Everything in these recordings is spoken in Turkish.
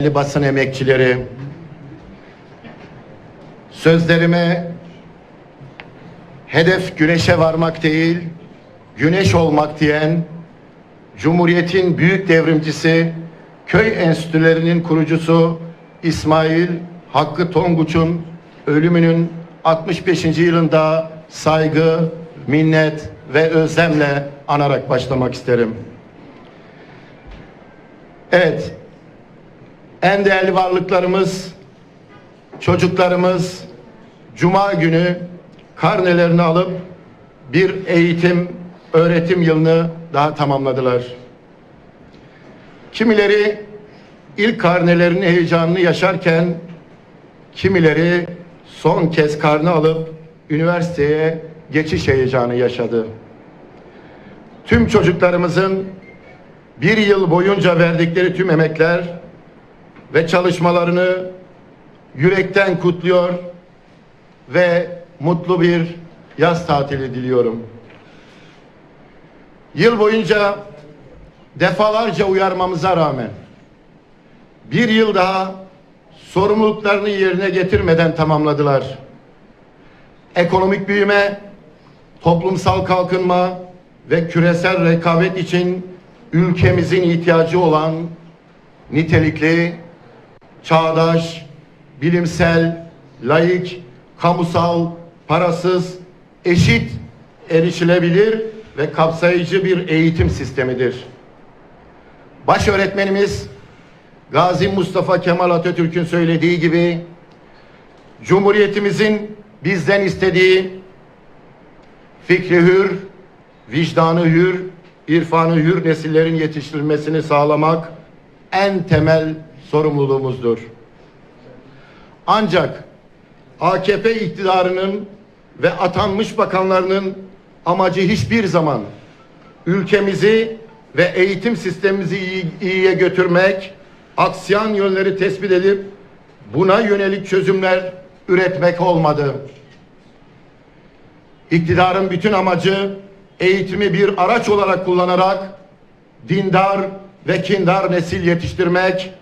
Değerli basın emekçileri, sözlerime hedef güneşe varmak değil, güneş olmak diyen Cumhuriyet'in büyük devrimcisi, köy enstitülerinin kurucusu İsmail Hakkı Tonguç'un ölümünün 65. yılında saygı, minnet ve özlemle anarak başlamak isterim. Evet, en değerli varlıklarımız, çocuklarımız Cuma günü karnelerini alıp bir eğitim, öğretim yılını daha tamamladılar. Kimileri ilk karnelerin heyecanını yaşarken, kimileri son kez karnı alıp üniversiteye geçiş heyecanı yaşadı. Tüm çocuklarımızın bir yıl boyunca verdikleri tüm emekler ve çalışmalarını yürekten kutluyor ve mutlu bir yaz tatili diliyorum. Yıl boyunca defalarca uyarmamıza rağmen bir yıl daha sorumluluklarını yerine getirmeden tamamladılar. Ekonomik büyüme, toplumsal kalkınma ve küresel rekabet için ülkemizin ihtiyacı olan nitelikli, çağdaş, bilimsel, laik, kamusal, parasız, eşit, erişilebilir ve kapsayıcı bir eğitim sistemidir. Baş öğretmenimiz Gazi Mustafa Kemal Atatürk'ün söylediği gibi Cumhuriyetimizin bizden istediği fikri hür, vicdanı hür, irfanı hür nesillerin yetiştirilmesini sağlamak en temel sorumluluğumuzdur. Ancak AKP iktidarının ve atanmış bakanlarının amacı hiçbir zaman ülkemizi ve eğitim sistemimizi iyi- iyiye götürmek, aksiyan yönleri tespit edip buna yönelik çözümler üretmek olmadı. İktidarın bütün amacı eğitimi bir araç olarak kullanarak dindar ve kindar nesil yetiştirmek,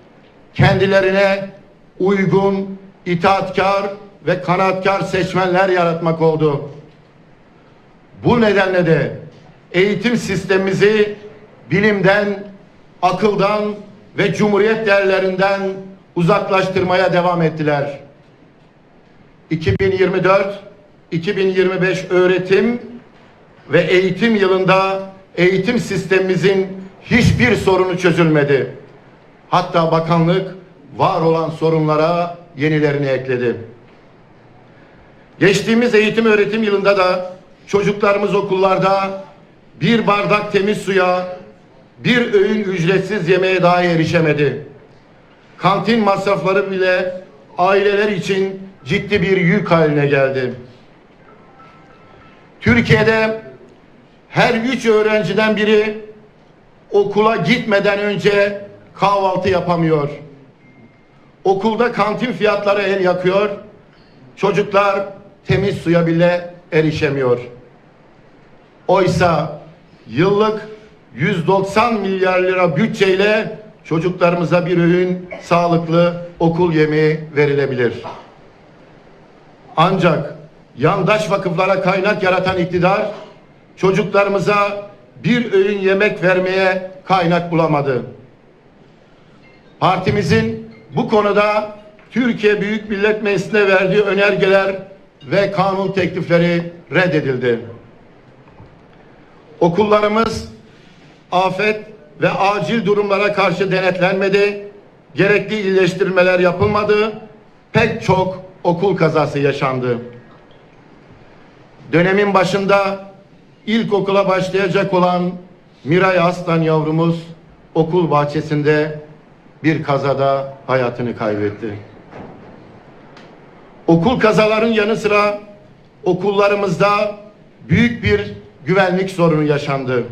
kendilerine uygun, itaatkar ve kanaatkar seçmenler yaratmak oldu. Bu nedenle de eğitim sistemimizi bilimden, akıldan ve cumhuriyet değerlerinden uzaklaştırmaya devam ettiler. 2024-2025 öğretim ve eğitim yılında eğitim sistemimizin hiçbir sorunu çözülmedi. Hatta bakanlık var olan sorunlara yenilerini ekledi. Geçtiğimiz eğitim öğretim yılında da çocuklarımız okullarda bir bardak temiz suya, bir öğün ücretsiz yemeğe dahi erişemedi. Kantin masrafları bile aileler için ciddi bir yük haline geldi. Türkiye'de her üç öğrenciden biri okula gitmeden önce kahvaltı yapamıyor. Okulda kantin fiyatları el yakıyor. Çocuklar temiz suya bile erişemiyor. Oysa yıllık 190 milyar lira bütçeyle çocuklarımıza bir öğün sağlıklı okul yemeği verilebilir. Ancak yandaş vakıflara kaynak yaratan iktidar çocuklarımıza bir öğün yemek vermeye kaynak bulamadı. Partimizin bu konuda Türkiye Büyük Millet Meclisi'ne verdiği önergeler ve kanun teklifleri reddedildi. Okullarımız afet ve acil durumlara karşı denetlenmedi, gerekli iyileştirmeler yapılmadı, pek çok okul kazası yaşandı. Dönemin başında ilkokula başlayacak olan Miray Aslan yavrumuz okul bahçesinde bir kazada hayatını kaybetti. Okul kazaların yanı sıra okullarımızda büyük bir güvenlik sorunu yaşandı.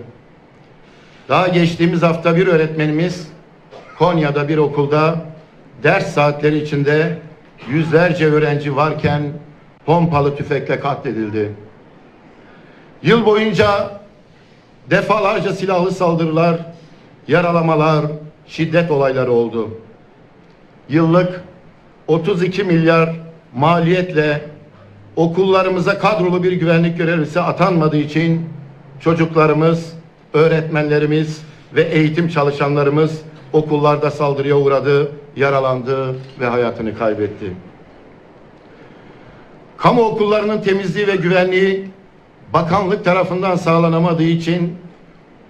Daha geçtiğimiz hafta bir öğretmenimiz Konya'da bir okulda ders saatleri içinde yüzlerce öğrenci varken pompalı tüfekle katledildi. Yıl boyunca defalarca silahlı saldırılar, yaralamalar, şiddet olayları oldu. yıllık 32 milyar maliyetle okullarımıza kadrolu bir güvenlik görevlisi atanmadığı için çocuklarımız, öğretmenlerimiz ve eğitim çalışanlarımız okullarda saldırıya uğradı, yaralandı ve hayatını kaybetti. Kamu okullarının temizliği ve güvenliği bakanlık tarafından sağlanamadığı için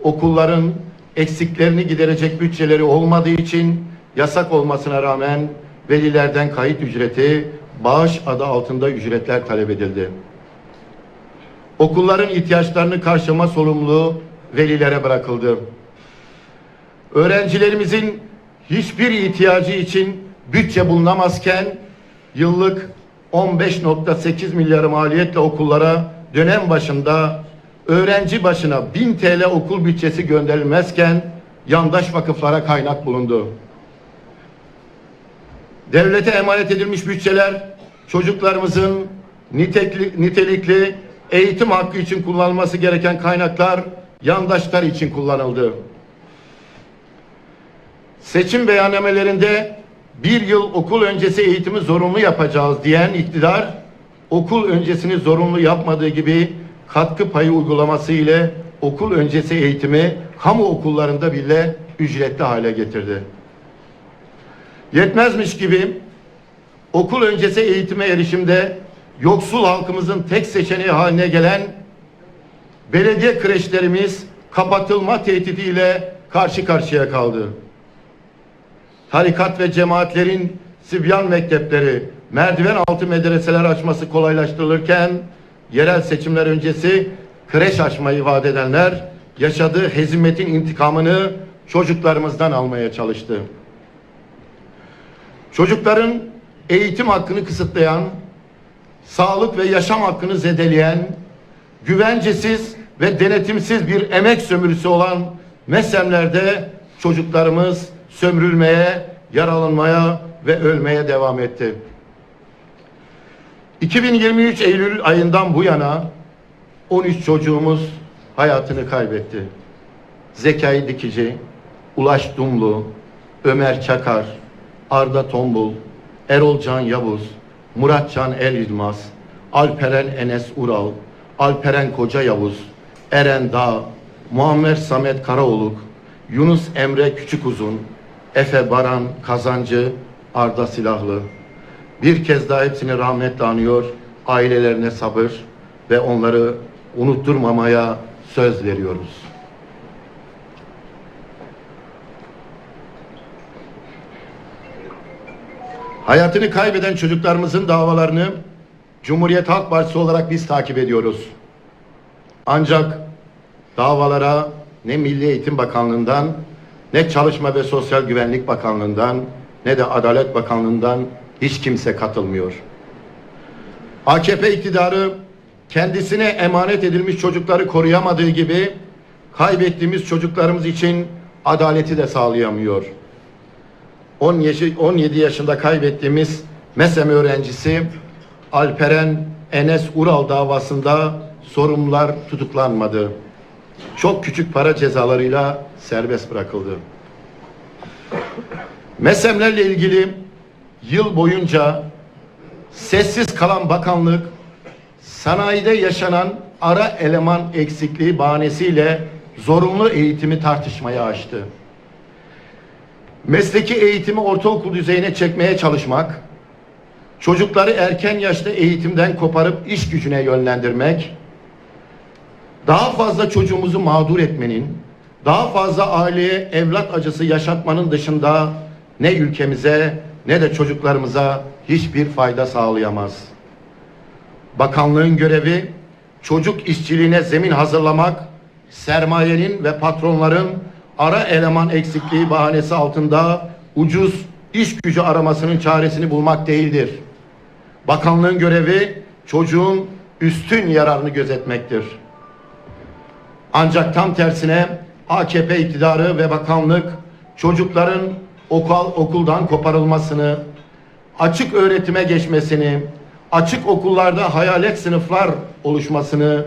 okulların eksiklerini giderecek bütçeleri olmadığı için yasak olmasına rağmen velilerden kayıt ücreti bağış adı altında ücretler talep edildi. Okulların ihtiyaçlarını karşılama sorumluluğu velilere bırakıldı. Öğrencilerimizin hiçbir ihtiyacı için bütçe bulunamazken yıllık 15.8 milyar maliyetle okullara dönem başında öğrenci başına 1000 TL okul bütçesi gönderilmezken yandaş vakıflara kaynak bulundu. Devlete emanet edilmiş bütçeler çocuklarımızın nitekli, nitelikli eğitim hakkı için kullanılması gereken kaynaklar yandaşlar için kullanıldı. Seçim beyannamelerinde bir yıl okul öncesi eğitimi zorunlu yapacağız diyen iktidar okul öncesini zorunlu yapmadığı gibi katkı payı uygulaması ile okul öncesi eğitimi kamu okullarında bile ücretli hale getirdi. Yetmezmiş gibi okul öncesi eğitime erişimde yoksul halkımızın tek seçeneği haline gelen belediye kreşlerimiz kapatılma tehdidiyle karşı karşıya kaldı. Tarikat ve cemaatlerin Sibyan mektepleri, merdiven altı medreseler açması kolaylaştırılırken yerel seçimler öncesi kreş açmayı vaat edenler yaşadığı hezimetin intikamını çocuklarımızdan almaya çalıştı. Çocukların eğitim hakkını kısıtlayan, sağlık ve yaşam hakkını zedeleyen, güvencesiz ve denetimsiz bir emek sömürüsü olan mesemlerde çocuklarımız sömürülmeye, yaralanmaya ve ölmeye devam etti. 2023 Eylül ayından bu yana 13 çocuğumuz hayatını kaybetti. Zekai Dikici, Ulaş Dumlu, Ömer Çakar, Arda Tombul, Erol Can Yavuz, Muratcan El Yılmaz, Alperen Enes Ural, Alperen Koca Yavuz, Eren Dağ, Muammer Samet Karaoluk, Yunus Emre Küçükuzun, Efe Baran Kazancı, Arda Silahlı. Bir kez daha hepsini rahmetle anıyor, ailelerine sabır ve onları unutturmamaya söz veriyoruz. Hayatını kaybeden çocuklarımızın davalarını Cumhuriyet Halk Partisi olarak biz takip ediyoruz. Ancak davalara ne Milli Eğitim Bakanlığı'ndan ne Çalışma ve Sosyal Güvenlik Bakanlığı'ndan ne de Adalet Bakanlığı'ndan hiç kimse katılmıyor. AKP iktidarı kendisine emanet edilmiş çocukları koruyamadığı gibi kaybettiğimiz çocuklarımız için adaleti de sağlayamıyor. 10 yaşı- 17 yaşında kaybettiğimiz MESEM öğrencisi Alperen Enes Ural davasında sorumlular tutuklanmadı. Çok küçük para cezalarıyla serbest bırakıldı. MESEM'lerle ilgili yıl boyunca sessiz kalan bakanlık sanayide yaşanan ara eleman eksikliği bahanesiyle zorunlu eğitimi tartışmaya açtı. Mesleki eğitimi ortaokul düzeyine çekmeye çalışmak, çocukları erken yaşta eğitimden koparıp iş gücüne yönlendirmek, daha fazla çocuğumuzu mağdur etmenin, daha fazla aileye evlat acısı yaşatmanın dışında ne ülkemize ne de çocuklarımıza hiçbir fayda sağlayamaz. Bakanlığın görevi çocuk işçiliğine zemin hazırlamak, sermayenin ve patronların ara eleman eksikliği bahanesi altında ucuz iş gücü aramasının çaresini bulmak değildir. Bakanlığın görevi çocuğun üstün yararını gözetmektir. Ancak tam tersine AKP iktidarı ve bakanlık çocukların okul, okuldan koparılmasını, açık öğretime geçmesini, açık okullarda hayalet sınıflar oluşmasını,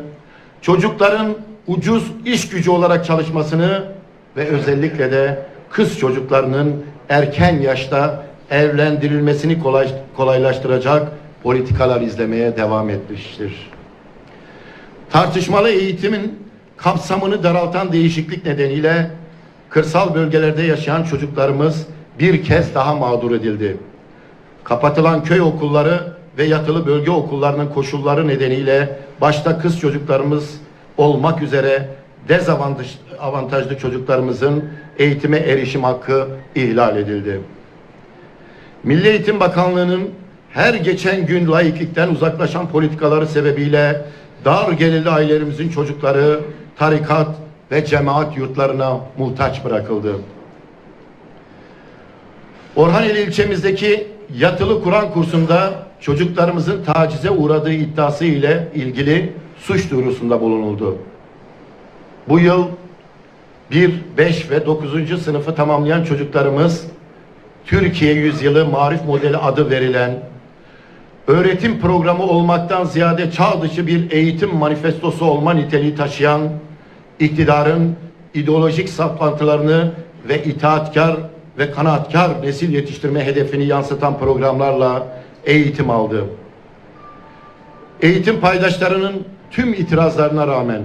çocukların ucuz iş gücü olarak çalışmasını ve özellikle de kız çocuklarının erken yaşta evlendirilmesini kolay, kolaylaştıracak politikalar izlemeye devam etmiştir. Tartışmalı eğitimin kapsamını daraltan değişiklik nedeniyle kırsal bölgelerde yaşayan çocuklarımız bir kez daha mağdur edildi. Kapatılan köy okulları ve yatılı bölge okullarının koşulları nedeniyle başta kız çocuklarımız olmak üzere dezavantajlı çocuklarımızın eğitime erişim hakkı ihlal edildi. Milli Eğitim Bakanlığı'nın her geçen gün laiklikten uzaklaşan politikaları sebebiyle dar gelirli ailelerimizin çocukları tarikat ve cemaat yurtlarına muhtaç bırakıldı. Orhaneli ilçemizdeki yatılı Kur'an kursunda çocuklarımızın tacize uğradığı iddiası ile ilgili suç duyurusunda bulunuldu. Bu yıl 1, 5 ve 9. sınıfı tamamlayan çocuklarımız Türkiye Yüzyılı Marif Modeli adı verilen öğretim programı olmaktan ziyade çağ dışı bir eğitim manifestosu olma niteliği taşıyan iktidarın ideolojik saplantılarını ve itaatkar ve kanaatkar nesil yetiştirme hedefini yansıtan programlarla eğitim aldı. Eğitim paydaşlarının tüm itirazlarına rağmen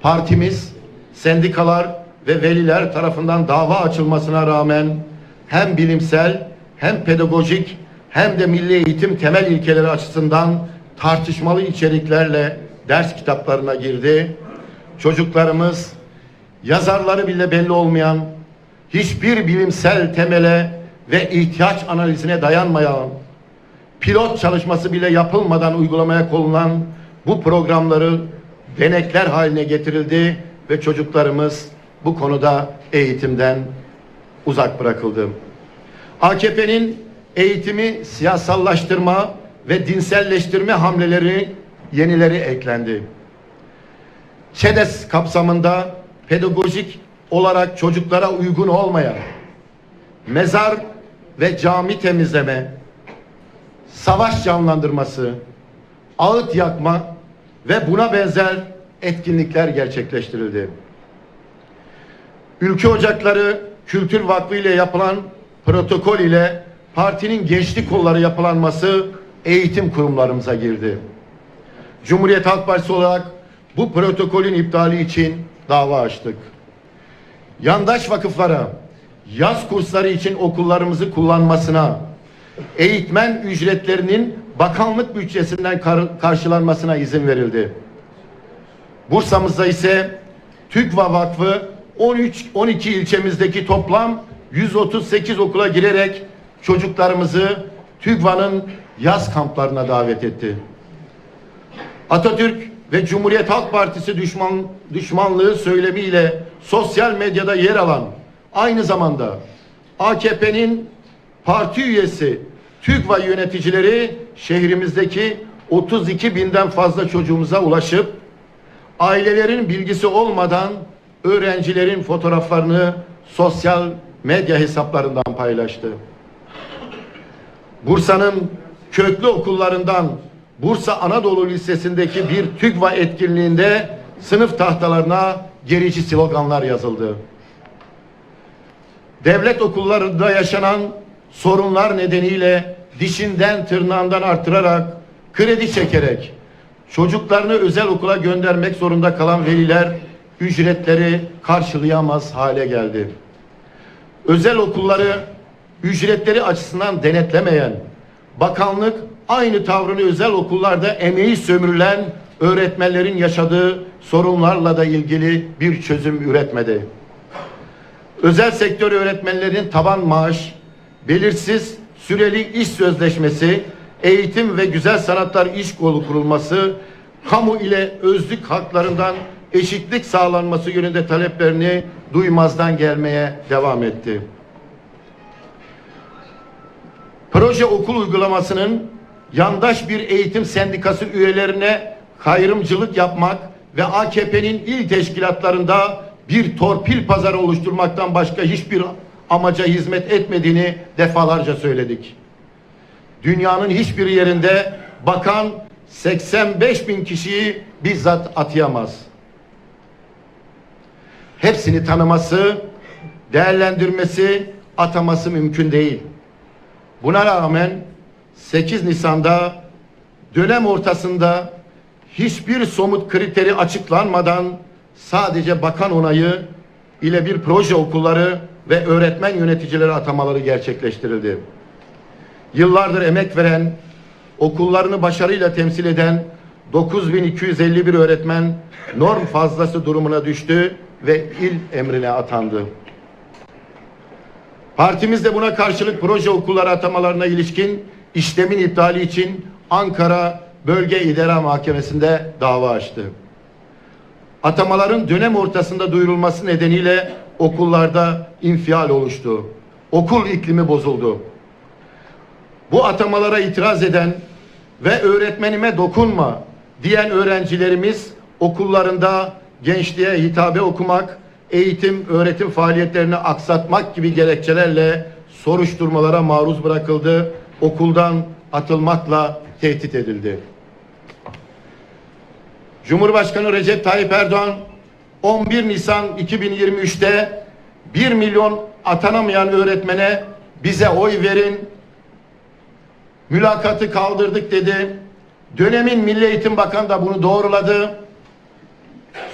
partimiz, sendikalar ve veliler tarafından dava açılmasına rağmen hem bilimsel hem pedagojik hem de milli eğitim temel ilkeleri açısından tartışmalı içeriklerle ders kitaplarına girdi. Çocuklarımız yazarları bile belli olmayan hiçbir bilimsel temele ve ihtiyaç analizine dayanmayan pilot çalışması bile yapılmadan uygulamaya konulan bu programları denekler haline getirildi ve çocuklarımız bu konuda eğitimden uzak bırakıldı. AKP'nin eğitimi siyasallaştırma ve dinselleştirme hamleleri yenileri eklendi. ÇEDES kapsamında pedagojik olarak çocuklara uygun olmayan mezar ve cami temizleme, savaş canlandırması, ağıt yakma ve buna benzer etkinlikler gerçekleştirildi. Ülke Ocakları Kültür Vakfı ile yapılan protokol ile partinin gençlik kolları yapılanması eğitim kurumlarımıza girdi. Cumhuriyet Halk Partisi olarak bu protokolün iptali için dava açtık. Yandaş vakıflara yaz kursları için okullarımızı kullanmasına, eğitmen ücretlerinin bakanlık bütçesinden kar karşılanmasına izin verildi. Bursa'mızda ise TÜGVA Vakfı 13 12 ilçemizdeki toplam 138 okula girerek çocuklarımızı TÜGVA'nın yaz kamplarına davet etti. Atatürk ve Cumhuriyet Halk Partisi düşman düşmanlığı söylemiyle sosyal medyada yer alan aynı zamanda AKP'nin parti üyesi TÜGVA yöneticileri şehrimizdeki 32 binden fazla çocuğumuza ulaşıp ailelerin bilgisi olmadan öğrencilerin fotoğraflarını sosyal medya hesaplarından paylaştı. Bursa'nın köklü okullarından Bursa Anadolu Lisesi'ndeki bir TÜGVA etkinliğinde sınıf tahtalarına gerici sloganlar yazıldı. Devlet okullarında yaşanan sorunlar nedeniyle dişinden tırnağından artırarak kredi çekerek çocuklarını özel okula göndermek zorunda kalan veliler ücretleri karşılayamaz hale geldi. Özel okulları ücretleri açısından denetlemeyen bakanlık aynı tavrını özel okullarda emeği sömürülen öğretmenlerin yaşadığı sorunlarla da ilgili bir çözüm üretmedi. Özel sektör öğretmenlerinin taban maaş, belirsiz süreli iş sözleşmesi, eğitim ve güzel sanatlar iş kolu kurulması, kamu ile özlük haklarından eşitlik sağlanması yönünde taleplerini duymazdan gelmeye devam etti. Proje okul uygulamasının yandaş bir eğitim sendikası üyelerine kayrımcılık yapmak ve AKP'nin il teşkilatlarında bir torpil pazarı oluşturmaktan başka hiçbir amaca hizmet etmediğini defalarca söyledik. Dünyanın hiçbir yerinde bakan 85 bin kişiyi bizzat atayamaz. Hepsini tanıması, değerlendirmesi, ataması mümkün değil. Buna rağmen 8 Nisan'da dönem ortasında hiçbir somut kriteri açıklanmadan sadece bakan onayı ile bir proje okulları ve öğretmen yöneticileri atamaları gerçekleştirildi. Yıllardır emek veren, okullarını başarıyla temsil eden 9251 öğretmen norm fazlası durumuna düştü ve il emrine atandı. Partimiz de buna karşılık proje okulları atamalarına ilişkin işlemin iptali için Ankara Bölge İdare Mahkemesi'nde dava açtı. Atamaların dönem ortasında duyurulması nedeniyle okullarda infial oluştu. Okul iklimi bozuldu. Bu atamalara itiraz eden ve öğretmenime dokunma diyen öğrencilerimiz okullarında gençliğe hitabe okumak, eğitim, öğretim faaliyetlerini aksatmak gibi gerekçelerle soruşturmalara maruz bırakıldı. Okuldan atılmakla tehdit edildi. Cumhurbaşkanı Recep Tayyip Erdoğan 11 Nisan 2023'te 1 milyon atanamayan öğretmene bize oy verin, mülakatı kaldırdık dedi. Dönemin Milli Eğitim Bakanı da bunu doğruladı.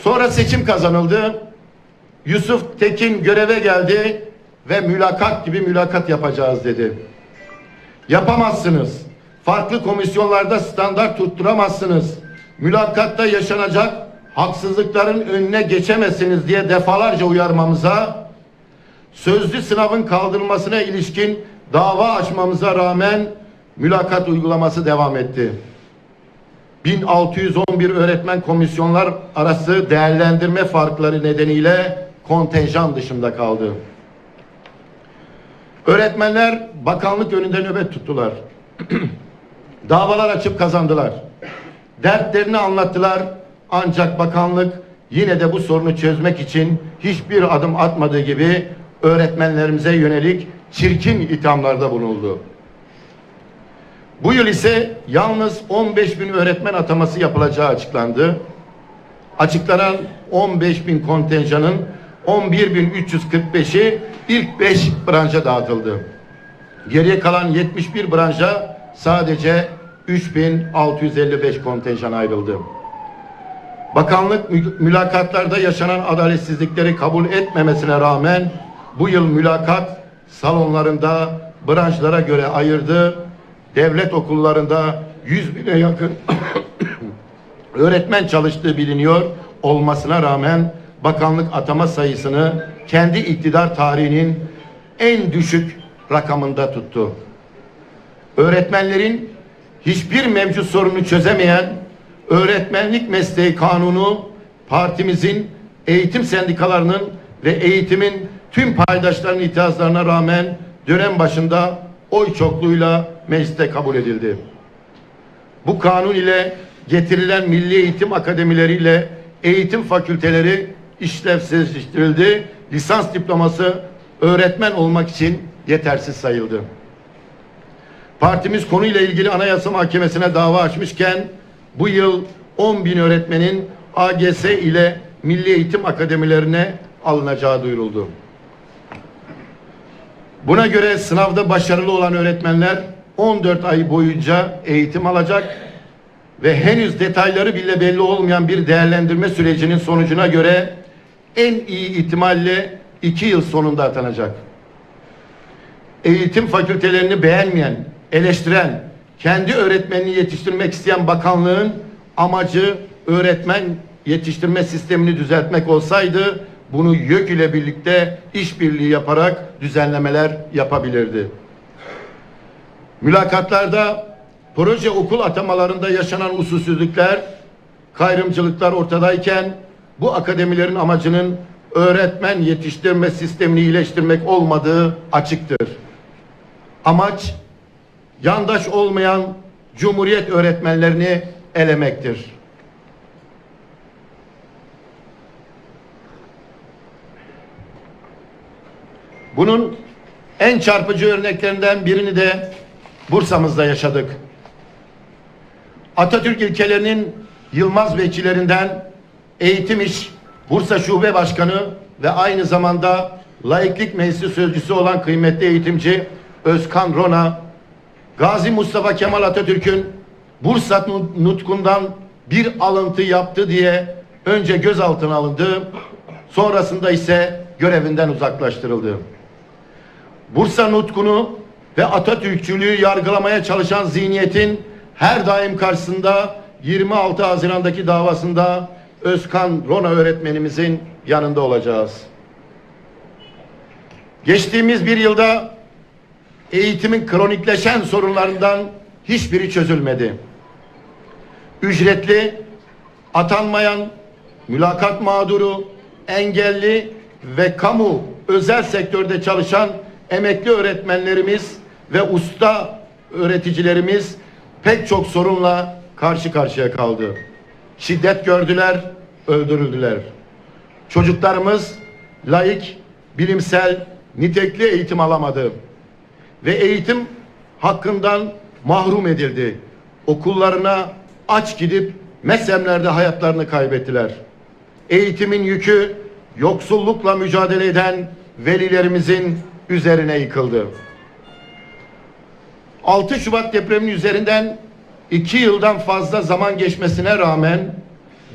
Sonra seçim kazanıldı. Yusuf Tekin göreve geldi ve mülakat gibi mülakat yapacağız dedi. Yapamazsınız. Farklı komisyonlarda standart tutturamazsınız. Mülakatta yaşanacak haksızlıkların önüne geçemezsiniz diye defalarca uyarmamıza, sözlü sınavın kaldırılmasına ilişkin dava açmamıza rağmen mülakat uygulaması devam etti. 1611 öğretmen komisyonlar arası değerlendirme farkları nedeniyle kontenjan dışında kaldı. Öğretmenler bakanlık önünde nöbet tuttular. Davalar açıp kazandılar. Dertlerini anlattılar ancak bakanlık yine de bu sorunu çözmek için hiçbir adım atmadığı gibi öğretmenlerimize yönelik çirkin ithamlarda bulunuldu. Bu yıl ise yalnız 15 bin öğretmen ataması yapılacağı açıklandı. Açıklanan 15 bin kontenjanın 11.345'i ilk 5 branşa dağıtıldı. Geriye kalan 71 branşa sadece 3655 kontenjan ayrıldı. Bakanlık mü- mülakatlarda yaşanan adaletsizlikleri kabul etmemesine rağmen bu yıl mülakat salonlarında branşlara göre ayırdı. Devlet okullarında 100 bine yakın öğretmen çalıştığı biliniyor olmasına rağmen bakanlık atama sayısını kendi iktidar tarihinin en düşük rakamında tuttu. Öğretmenlerin hiçbir mevcut sorunu çözemeyen öğretmenlik mesleği kanunu partimizin eğitim sendikalarının ve eğitimin tüm paydaşlarının itirazlarına rağmen dönem başında oy çokluğuyla mecliste kabul edildi. Bu kanun ile getirilen milli eğitim akademileriyle eğitim fakülteleri işlevsizleştirildi. Lisans diploması öğretmen olmak için yetersiz sayıldı. Partimiz konuyla ilgili Anayasa Mahkemesi'ne dava açmışken bu yıl 10 bin öğretmenin AGS ile Milli Eğitim Akademilerine alınacağı duyuruldu. Buna göre sınavda başarılı olan öğretmenler 14 ay boyunca eğitim alacak ve henüz detayları bile belli olmayan bir değerlendirme sürecinin sonucuna göre en iyi ihtimalle 2 yıl sonunda atanacak. Eğitim fakültelerini beğenmeyen, eleştiren, kendi öğretmenini yetiştirmek isteyen bakanlığın amacı öğretmen yetiştirme sistemini düzeltmek olsaydı bunu YÖK ile birlikte işbirliği yaparak düzenlemeler yapabilirdi. Mülakatlarda proje okul atamalarında yaşanan usulsüzlükler, kayrımcılıklar ortadayken bu akademilerin amacının öğretmen yetiştirme sistemini iyileştirmek olmadığı açıktır. Amaç yandaş olmayan cumhuriyet öğretmenlerini elemektir. Bunun en çarpıcı örneklerinden birini de Bursa'mızda yaşadık. Atatürk ilkelerinin Yılmaz bekçilerinden Eğitim İş Bursa Şube Başkanı ve aynı zamanda Laiklik Meclisi Sözcüsü olan kıymetli eğitimci Özkan Rona Gazi Mustafa Kemal Atatürk'ün Bursa nutkundan bir alıntı yaptı diye önce gözaltına alındı, sonrasında ise görevinden uzaklaştırıldı. Bursa nutkunu ve Atatürkçülüğü yargılamaya çalışan zihniyetin her daim karşısında 26 Haziran'daki davasında Özkan Rona öğretmenimizin yanında olacağız. Geçtiğimiz bir yılda eğitimin kronikleşen sorunlarından hiçbiri çözülmedi. Ücretli, atanmayan, mülakat mağduru, engelli ve kamu özel sektörde çalışan emekli öğretmenlerimiz ve usta öğreticilerimiz pek çok sorunla karşı karşıya kaldı. Şiddet gördüler, öldürüldüler. Çocuklarımız laik, bilimsel, nitekli eğitim alamadı ve eğitim hakkından mahrum edildi. Okullarına aç gidip mesemlerde hayatlarını kaybettiler. Eğitimin yükü yoksullukla mücadele eden velilerimizin üzerine yıkıldı. 6 Şubat depreminin üzerinden 2 yıldan fazla zaman geçmesine rağmen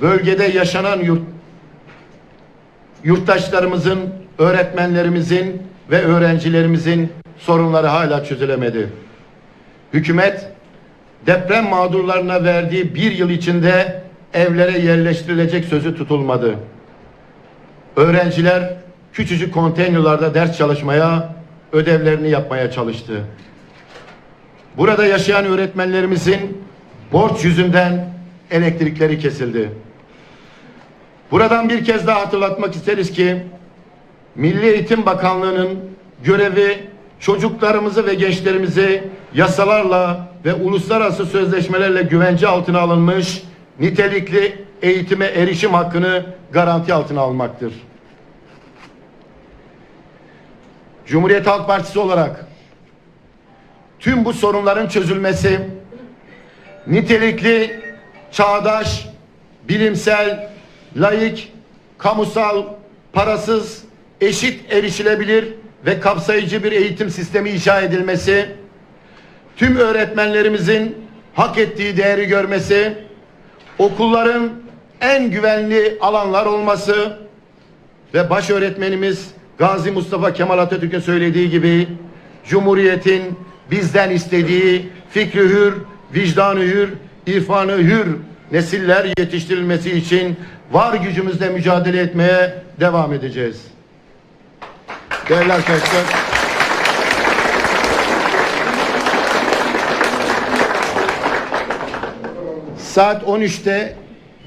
bölgede yaşanan yurt, yurttaşlarımızın, öğretmenlerimizin ve öğrencilerimizin sorunları hala çözülemedi. Hükümet deprem mağdurlarına verdiği bir yıl içinde evlere yerleştirilecek sözü tutulmadı. Öğrenciler küçücük konteynerlarda ders çalışmaya, ödevlerini yapmaya çalıştı. Burada yaşayan öğretmenlerimizin borç yüzünden elektrikleri kesildi. Buradan bir kez daha hatırlatmak isteriz ki Milli Eğitim Bakanlığı'nın görevi çocuklarımızı ve gençlerimizi yasalarla ve uluslararası sözleşmelerle güvence altına alınmış nitelikli eğitime erişim hakkını garanti altına almaktır. Cumhuriyet Halk Partisi olarak tüm bu sorunların çözülmesi nitelikli, çağdaş, bilimsel, laik, kamusal, parasız, eşit erişilebilir ve kapsayıcı bir eğitim sistemi inşa edilmesi, tüm öğretmenlerimizin hak ettiği değeri görmesi, okulların en güvenli alanlar olması ve baş öğretmenimiz Gazi Mustafa Kemal Atatürk'ün söylediği gibi Cumhuriyet'in bizden istediği fikri hür, vicdanı hür, irfanı hür nesiller yetiştirilmesi için var gücümüzle mücadele etmeye devam edeceğiz. Değerli arkadaşlar. Saat 13'te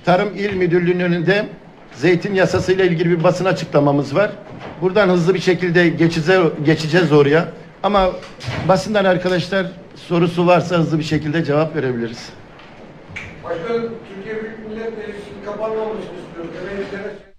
Tarım İl Müdürlüğü'nün önünde zeytin yasası ile ilgili bir basın açıklamamız var. Buradan hızlı bir şekilde geçeceğiz oraya. Ama basından arkadaşlar sorusu varsa hızlı bir şekilde cevap verebiliriz. Başkanım, Türkiye Büyük Millet Meclisi'nin kapanmamasını istiyoruz. Emeğinize